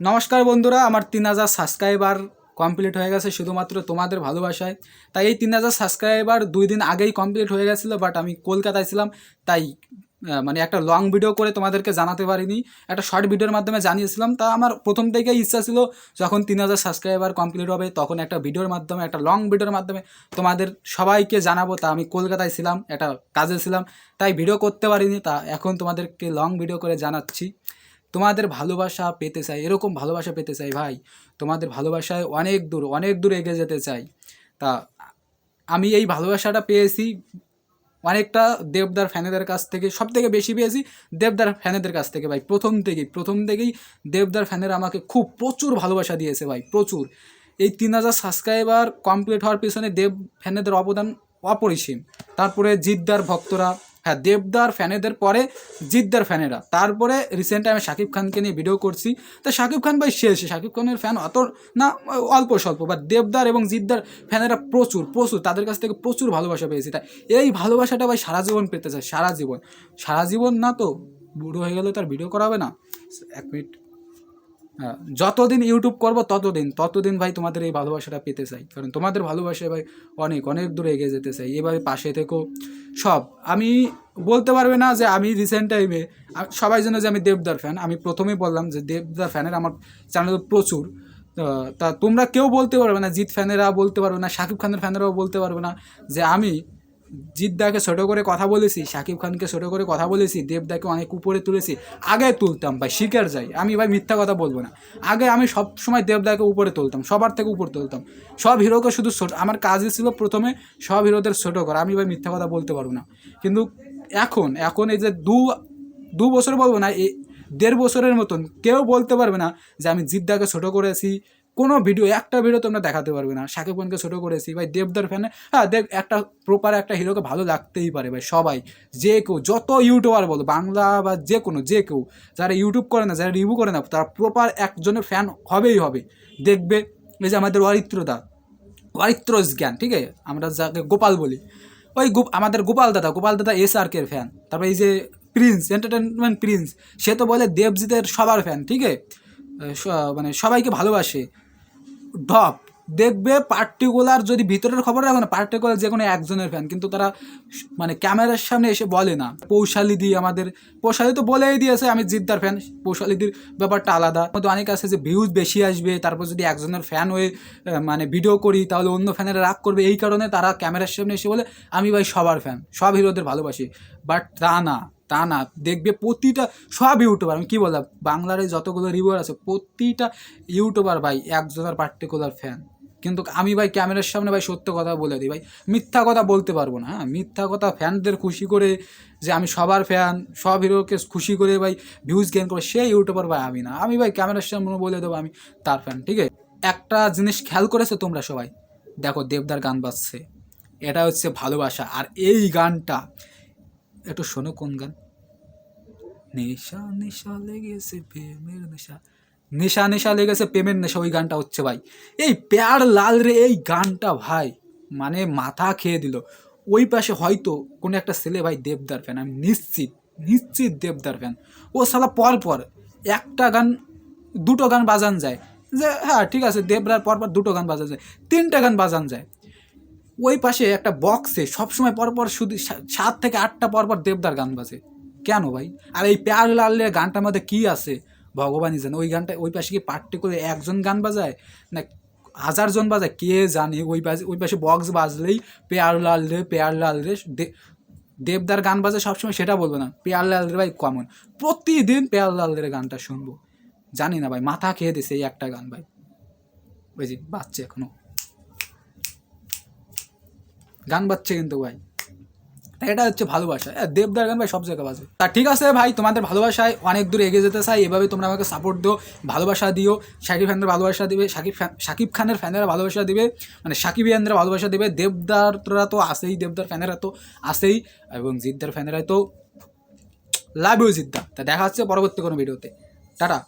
নমস্কার বন্ধুরা, আমার তিন হাজার সাবস্ক্রাইবার কমপ্লিট হয়ে গেছে শুধুমাত্র তোমাদের ভালোবাসায়। তাই এই তিন হাজার সাবস্ক্রাইবার দুই দিন আগেই কমপ্লিট হয়ে গেছিল বাট আমি কলকাতায় ছিলাম, তাই মানে একটা লং ভিডিও করে তোমাদেরকে জানাতে পারিনি, একটা শর্ট ভিডিওর মাধ্যমে জানিয়েছিলাম। তা আমার প্রথম থেকেই ইচ্ছা ছিল, যখন তিন হাজার সাবস্ক্রাইবার কমপ্লিট হবে, তখন একটা ভিডিওর মাধ্যমে, একটা লং ভিডিওর মাধ্যমে তোমাদের সবাইকে জানাব। তা আমি কলকাতায় ছিলাম, একটা কাজে ছিলাম, তাই ভিডিও করতে পারিনি, তা এখন তোমাদেরকে লং ভিডিও করে জানাচ্ছি। তোমাদের ভালোবাসা পেতে চাই, এরকম ভালোবাসা পেতে চাই ভাই। তোমাদের ভালোবাসায় অনেক দূর অনেক দূর এগিয়ে যেতে চাই। তা আমি এই ভালোবাসাটা পেয়েছি, অনেকটা দেবদার ফ্যানেদের কাছ থেকে সব থেকে বেশি পেয়েছি দেবদার ফ্যানেদের কাছ থেকে ভাই, প্রথম থেকেই প্রথম থেকেই দেবদার ফ্যানেরা আমাকে খুব প্রচুর ভালোবাসা দিয়েছে ভাই, প্রচুর। এই তিন হাজার সাবস্ক্রাইবার কমপ্লিট হওয়ার পিছনে দেব ফ্যানেদের অবদান অপরিসীম। তারপরে জিদ্দার ভক্তরা হ্যাঁ দেবদার ফ্যানেদের পরে জিদ্দার ফ্যানেরা। তারপরে রিসেন্টলি আমি শাকিব খানকে নিয়ে ভিডিও করছি। তো শাকিব খান ভাই শেষ। শাকিব খানের ফ্যান অত না, অল্প স্বল্প। বা দেবদার এবং জিদ্দার ফ্যানেরা প্রচুর প্রচুর। তাদের কাছ থেকে প্রচুর ভালোবাসা পেয়েছি। তাই এই ভালোবাসাটা ভাই সারা জীবন পেতে চায়। সারা জীবন। সারা জীবন না তো বুড়ো হয়ে গেলে তার ভিডিও করাবে না। এক মিনিট যতদিন ইউটিউব করব ততদিন ততদিন ভাই তোমাদের এই ভালোবাসাটা পেতে চাই। কারণ তোমাদের ভালোবাসায় ভাই অনেক অনেক দূরে এগিয়ে যেতে চাই। এভাবে পাশে থেকো। সব, আমি বলতে পারবে না যে আমি রিসেন্ট টাইমে সবাই জন্য যে আমি দেবদার ফ্যান আমি প্রথমেই বললাম যে দেবদার ফ্যানের আমার চ্যানেল প্রচুর। তা তোমরা কেউ বলতে পারবে না, জিৎ ফ্যানেরা বলতে পারবে না, শাকিব খানের ফ্যানেরাও বলতে পারবে না যে আমি জিদ্দাকে ছোটো করে কথা বলেছি শাকিব খানকে ছোটো করে কথা বলেছি, দেবদাকে অনেক উপরে তুলেছি, আগে তুলতাম ভাই, শিকার যাই। আমি ভাই মিথ্যা কথা বলব না। আগে আমি সব সময় দেবদাকে উপরে তুলতাম, সবার থেকে উপরে তুলতাম। সব হিরোকে শুধু ছোট, আমার কাজই ছিল প্রথমে সব হিরোদের ছোটো করা, আমি ভাই মিথ্যা কথা বলতে পারব না। কিন্তু এখন এখন এই যে দু দু বছর বলব না দেড় বছরের মতন, কেউ বলতে পারবে না যে আমি জিদ্দাকে ছোটো করেছি কোনো ভিডিও একটা ভিডিও তোমরা দেখাতে পারবে না। শাকিব খানকে ছোটো করেছি, ভাই দেবদার ফ্যানে হ্যাঁ দেব একটা প্রপার একটা হিরোকে ভালো লাগতেই পারে, ভাই, সবাই, যে কেউ, যত ইউটিউবার বলো, বাংলা বা যে কোনো, যে কেউ, যারা ইউটিউব করে না, যারা রিভিউ করে না, তারা প্রপার একজনের ফ্যান হবেই হবে। দেখবে এই যে আমাদের অরিত্রদা অরিত্রস জ্ঞান, ঠিক আছে? আমরা যাকে গোপাল বলি। ওই আমাদের গোপাল দাদা গোপাল দাদা এস আর কের ফ্যান তারপর এই যে প্রিন্স এন্টারটেনমেন্ট প্রিন্স সে তো বলে দেবজিতের সবার ফ্যান ঠিক আছে? মানে সবাইকে ভালোবাসে। ডপ দেখবে পার্টিকুলার যদি ভিতরের খবর রাখো না পার্টিকুলার যে কোনো একজনের ফ্যান কিন্তু তারা মানে ক্যামেরার সামনে এসে বলে না। পৌশালি দি আমাদের, পৌশালি তো বলেই দিয়েছে, আমি জিদ্দার ফ্যান পৌশালিদির ব্যাপারটা আলাদা। মধ্যে অনেক আছে যে ভিউজ বেশি আসবে, তারপর যদি একজনের ফ্যান হয়ে মানে ভিডিও করি, তাহলে অন্য ফ্যানেরা রাগ করবে। এই কারণে তারা ক্যামেরার সামনে এসে বলে, আমি ভাই সবার ফ্যান সব হিরোদের ভালোবাসি। বাট তা না। তা না, দেখবে প্রতিটা, সব ইউটিউবার আমি কী বললাম, বাংলার যতগুলো রিভিউয়ার আছে, প্রতিটা ইউটিউবার ভাই একজনের পার্টিকুলার ফ্যান কিন্তু আমি ভাই ক্যামেরার সামনে ভাই সত্য কথা বলে দিই, ভাই মিথ্যা কথা বলতে পারব না হ্যাঁ? মিথ্যা কথা ফ্যানদের খুশি করে যে আমি সবার ফ্যান সব হিরোকে খুশি করে ভাই ভিউজ গেন করে, সেই ইউটিউবার ভাই আমি না। আমি ভাই ক্যামেরার সামনে বলে দেবো, আমি তার ফ্যান ঠিক আছে? একটা জিনিস খেয়াল করেছ তোমরা সবাই? দেখো দেবদার গান বাজছে, এটা হচ্ছে ভালোবাসা, আর এই গানটা একটু শোনো কোন গান? নেশা নেশা লেগেছে প্রেমের নেশা। নেশা নেশা লেগেছে প্রেমের নেশা, ওই গানটা হচ্ছে ভাই। এই প্যার লাল রে, এই গানটা ভাই মানে মাথা খেয়ে দিল। ওই পাশে হয়তো কোনো একটা ছেলে ভাই দেবদার ফ্যান আমি নিশ্চিত নিশ্চিত দেবদার ফ্যান ও সালা পর পর একটা গান, দুটো গান বাজান যায়। যে হ্যাঁ ঠিক আছে দেবরার পর পর দুটো গান বাজান যায়, তিনটা গান বাজান যায়। ওই পাশে একটা বক্সে সবসময় পরপর শুধু সাত থেকে আটটা পরপর দেবদার গান বাজে। কেন ভাই? আর এই প্যার লালের গানটার মধ্যে কী আছে? ভগবানই জানে। ওই গানটা, ওই পাশে কি পার্টিকুলার একজন গান বাজায়? না হাজারজন বাজায়? কে জানে? ওই পাশে ওই পাশে বক্স বাজলেই পেয়ার লাল রে পেয়ার লাল রে দেবদার গান বাজে সবসময় সেটা বলব না। পেয়ার লাল রে ভাই কমন? প্রতিদিন পেয়ার লাল রে গানটা শুনব। জানি না ভাই, মাথা খেয়ে দিছে এই একটা গান ভাই। ওই যে বাচ্চা এখনও। গান বাজছে কিন্তু ভাই। তা এটা হচ্ছে ভালোবাসা। এ, দেবদার গান ভাই সব জায়গায় বাজে। তা ঠিক আছে ভাই তোমাদের ভালোবাসায় অনেক দূর এগিয়ে যেতে চাই। এভাবে তোমরা আমাকে সাপোর্ট দিও ভালোবাসা দিও। শাকিব খানের ভালোবাসা দিবে শাকিব শাকিব খানের ফ্যানেরা ভালোবাসা দিবে। মানে শাকিবিয়ানরা ভালোবাসা দিবে। দেবদাররা তো আসেই দেবদার ফ্যানেরা তো আসেই এবং জিদ্দার ফ্যানেরা তো লাভ ইউ জিদ্দা। তা দেখা হচ্ছে পরবর্তী কোনো ভিডিওতে টাটা।